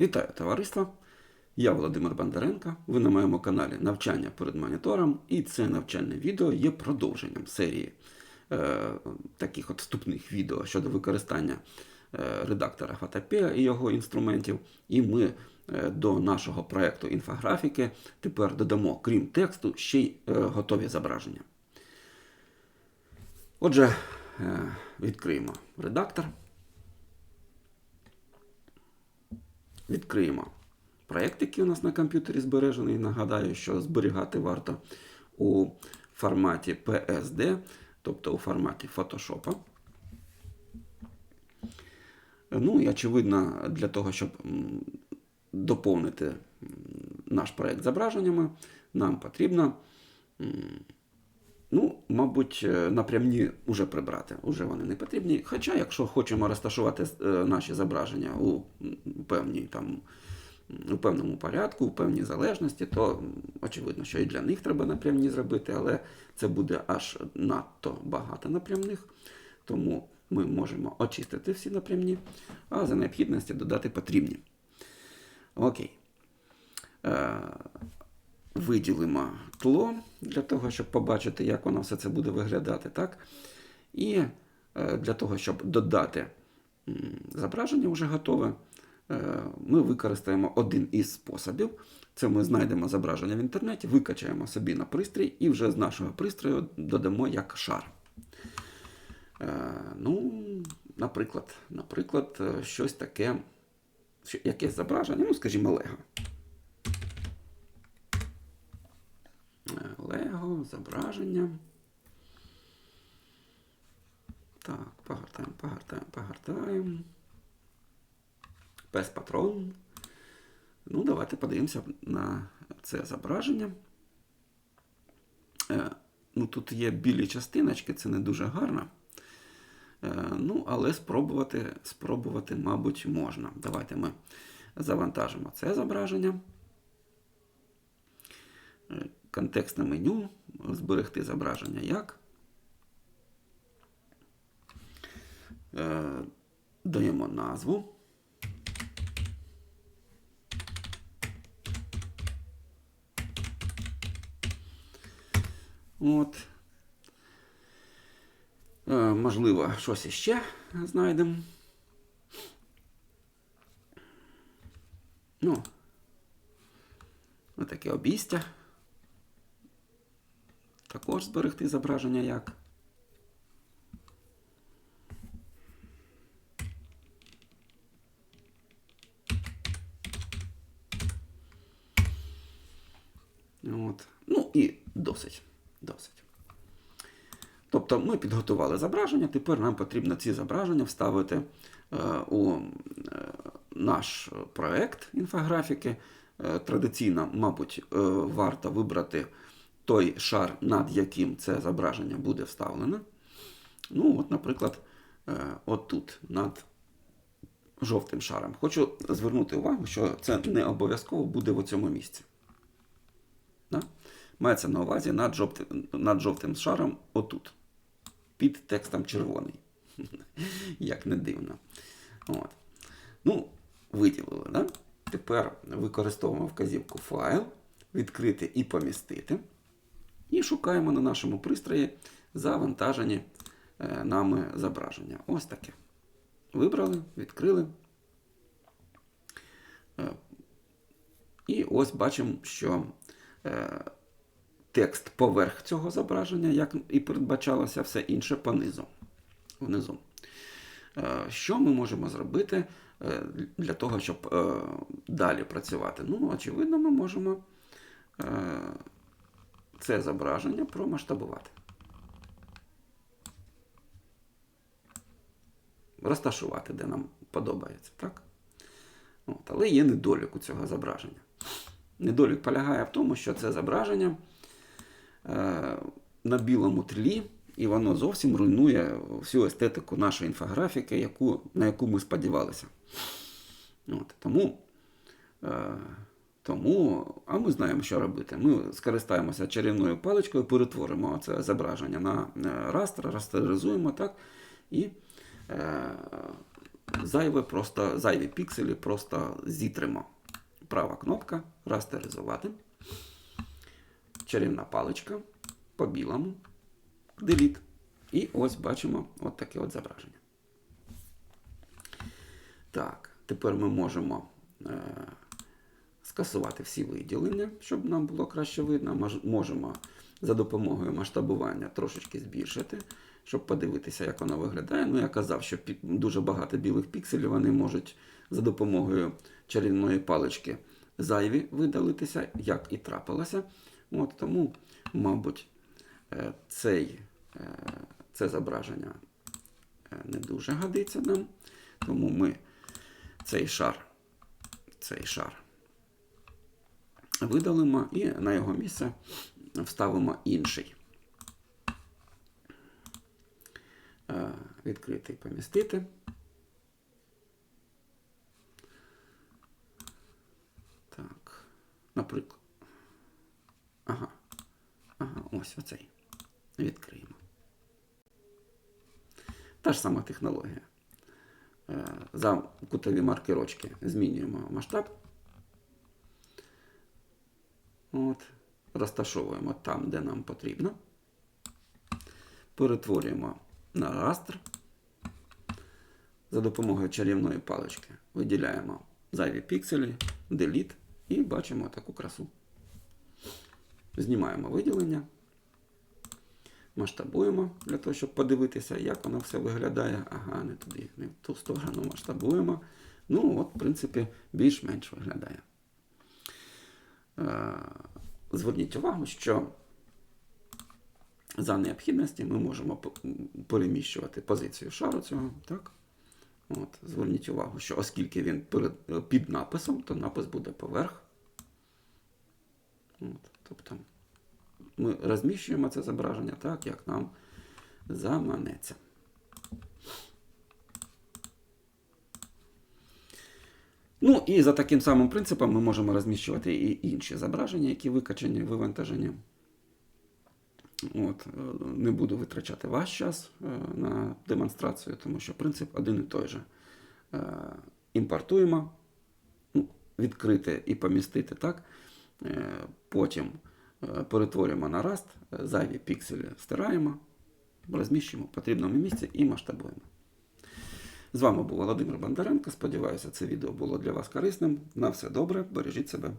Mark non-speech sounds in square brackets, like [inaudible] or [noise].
Вітаю товариство! Я Володимир Бондаренко. Ви на моєму каналі Навчання перед монітором, і це навчальне відео є продовженням серії е, таких от вступних відео щодо використання е, редактора Фотопея і його інструментів. І ми е, до нашого проєкту інфографіки тепер додамо, крім тексту, ще й е, готові зображення. Отже, е, відкриємо редактор. Відкриємо проєкт, який у нас на комп'ютері збережений. Нагадаю, що зберігати варто у форматі PSD, тобто у форматі Photoshop. Ну і очевидно, для того, щоб доповнити наш проєкт зображеннями, нам потрібно, мабуть, е, напрямні вже прибрати. Уже вони не потрібні. Хоча, якщо хочемо розташувати е, наші зображення у певній там у певному порядку, у певній залежності, то очевидно, що і для них треба напрямні зробити, але це буде аж надто багато напрямних. Тому ми можемо очистити всі напрямні, а за необхідності додати потрібні. Окей. Виділимо тло для того, щоб побачити, як воно все це буде виглядати. так? І е, для того, щоб додати зображення вже готове, е, ми використаємо один із способів. Це ми знайдемо зображення в інтернеті, викачаємо собі на пристрій і вже з нашого пристрою додамо як шар. Е, Ну, наприклад, наприклад, щось таке, якесь зображення, ну, скажімо, Лего. Е, Зображення. Так, погортаємо, погортаємо, погортаємо. Пес патрон. Ну, давайте подивимося на це зображення. Е, ну, тут є білі частиночки, це не дуже гарно. Е, ну, але спробувати, спробувати, мабуть, можна. Давайте ми завантажимо це зображення. Контекстне меню, зберегти зображення як. Е, Даємо назву. От. Е, Можливо, щось іще знайдемо. Ну, отаке обійстя. Також зберегти зображення як. От. Ну і досить. Досить. Тобто ми підготували зображення, тепер нам потрібно ці зображення вставити е, у е, наш проект інфографіки. Е, традиційно, мабуть, е, варто вибрати той шар, над яким це зображення буде вставлене. Ну, от, наприклад, е, отут, над жовтим шаром. Хочу звернути увагу, що це не обов'язково буде в цьому місці. Да? Мається на увазі над жовтим, над жовтим шаром отут. Під текстом червоний. [laughs] Як не дивно. От. Ну, виділили, да? Тепер використовуємо вказівку файл, відкрити і помістити. І шукаємо на нашому пристрої завантажені е, нами зображення. Ось таке. Вибрали, відкрили. Е, І ось бачимо, що е, текст поверх цього зображення, як і передбачалося, все інше понизу. Внизу. Що ми можемо зробити для того, щоб далі працювати? Ну, очевидно, ми можемо це зображення промасштабувати. Розташувати, де нам подобається, так? От, але є недолік у цього зображення. Недолік полягає в тому, що це зображення е, на білому тлі, і воно зовсім руйнує всю естетику нашої інфографіки, яку, на яку ми сподівалися. От, тому, е, тому, а ми знаємо, що робити. Ми скористаємося чарівною паличкою, перетворимо це зображення на е, растр, растеризуємо так, і е, зайве просто, зайві пікселі просто зітримо. Права кнопка растеризувати. Чарівна паличка по білому. Delete. І ось бачимо от таке от зображення. Так, тепер ми можемо е, скасувати всі виділення, щоб нам було краще видно. Можемо за допомогою масштабування трошечки збільшити, щоб подивитися, як воно виглядає. Ну, я казав, що дуже багато білих пікселів вони можуть за допомогою чарівної палички зайві видалитися, як і трапилося. От, тому, мабуть, е, цей, е, це зображення е, не дуже годиться нам. Тому ми цей шар, цей шар видалимо і на його місце вставимо інший. Е, Відкрити і помістити. Так, наприклад. Ага. Ага, ось оцей. Відкриємо. Та ж сама технологія. Е, За кутові маркерочки змінюємо масштаб. От. Розташовуємо там, де нам потрібно. Перетворюємо на растр. За допомогою чарівної палички виділяємо зайві пікселі, Delete і бачимо таку красу. Знімаємо виділення, масштабуємо для того, щоб подивитися, як воно все виглядає. Ага, не туди, не в ту сторону масштабуємо. Ну, от, в принципі, більш-менш виглядає. Е, Зверніть увагу, що за необхідності ми можемо переміщувати позицію шару цього. Так? От, зверніть увагу, що оскільки він перед, під написом, то напис буде поверх. От, тобто ми розміщуємо це зображення так, як нам заманеться. Ну і за таким самим принципом ми можемо розміщувати і інші зображення, які викачані, вивантажені. От, е, не буду витрачати ваш час е, на демонстрацію, тому що принцип один і той же. Е, Імпортуємо, ну, відкрити і помістити, так? Потім перетворюємо на е, зайві пікселі стираємо, розміщуємо в потрібному місці і масштабуємо. З вами був Володимир Бондаренко. Сподіваюся, це відео було для вас корисним. На все добре, бережіть себе.